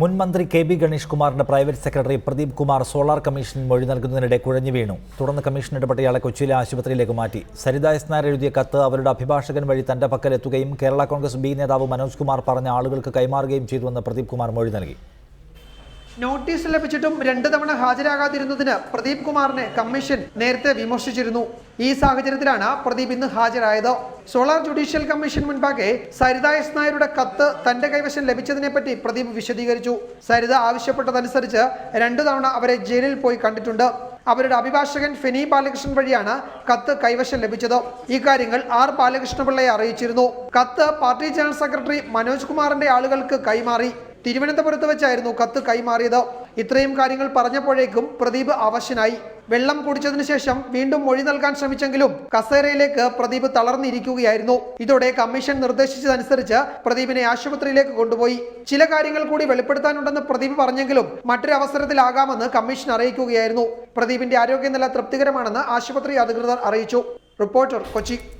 മുൻ മന്ത്രി K B Ganesh കുമാറിന്റെ private secretary Pradeep Kumar solar commission മൊഴി നൽകുന്നതിനിടെ കുഴഞ്ഞു വീണു. തുടർന്ന് കമ്മീഷൻ ഇടപെട്ട ഇയാളെ കൊച്ചിയിലെ ആശുപത്രിയിലേക്ക് മാറ്റി. സരിത എസ് നായർ എഴുതിയ കത്ത് അവരുടെ അഭിഭാഷകൻ വഴി തന്റെ പക്കൽ എത്തുകയും കേരള കോൺഗ്രസ് ബി നേതാവ് മനോജ് കുമാർ പറഞ്ഞ ആളുകൾക്ക് കൈമാറുകയും ചെയ്തുവെന്ന് പ്രദീപ് കുമാർ മൊഴി നൽകി. നോട്ടീസ് ലഭിച്ചിട്ടും രണ്ടു തവണ ഹാജരാകാതിരുന്നതിന് പ്രദീപ് കുമാറിനെ കമ്മീഷൻ നേരത്തെ വിമർശിച്ചിരുന്നു. ഈ സാഹചര്യത്തിലാണ് പ്രദീപ് ഇന്ന് ഹാജരായത്. സോളാർ ജുഡീഷ്യൽ കമ്മീഷൻ മുൻപാകെ സരിത എസ് നായരുടെ കത്ത് തന്റെ കൈവശം ലഭിച്ചതിനെപ്പറ്റി പ്രദീപ് വിശദീകരിച്ചു. സരിത ആവശ്യപ്പെട്ടതനുസരിച്ച് രണ്ടു തവണ അവരെ ജയിലിൽ പോയി കണ്ടിട്ടുണ്ട്. അവരുടെ അഭിഭാഷകൻ ഫെനി ബാലകൃഷ്ണൻ വഴിയാണ് കത്ത് കൈവശം ലഭിച്ചത്. ഇക്കാര്യങ്ങൾ കാര്യങ്ങൾ ആർ ബാലകൃഷ്ണപിള്ളയെ അറിയിച്ചിരുന്നു. കത്ത് പാർട്ടി ജനറൽ സെക്രട്ടറി മനോജ് കുമാറിന്റെ ആളുകൾക്ക് കൈമാറി. തിരുവനന്തപുരത്ത് വെച്ചായിരുന്നു കത്ത് കൈമാറിയത്. ഇത്രയും കാര്യങ്ങൾ പറഞ്ഞപ്പോഴേക്കും പ്രദീപ് അവശനായി. വെള്ളം കുടിച്ചതിനു ശേഷം വീണ്ടും മൊഴി നൽകാൻ ശ്രമിച്ചെങ്കിലും കസേരയിലേക്ക് പ്രദീപ് തളർന്നിരിക്കുകയായിരുന്നു. ഇതോടെ കമ്മീഷൻ നിർദ്ദേശിച്ചതനുസരിച്ച് പ്രദീപിനെ ആശുപത്രിയിലേക്ക് കൊണ്ടുപോയി. ചില കാര്യങ്ങൾ കൂടി വെളിപ്പെടുത്താനുണ്ടെന്ന് പ്രദീപ് പറഞ്ഞെങ്കിലും മറ്റൊരു അവസരത്തിലാകാമെന്ന് കമ്മീഷൻ അറിയിക്കുകയായിരുന്നു. പ്രദീപിന്റെ ആരോഗ്യനില തൃപ്തികരമാണെന്ന് ആശുപത്രി അധികൃതർ അറിയിച്ചു. റിപ്പോർട്ടർ കൊച്ചി.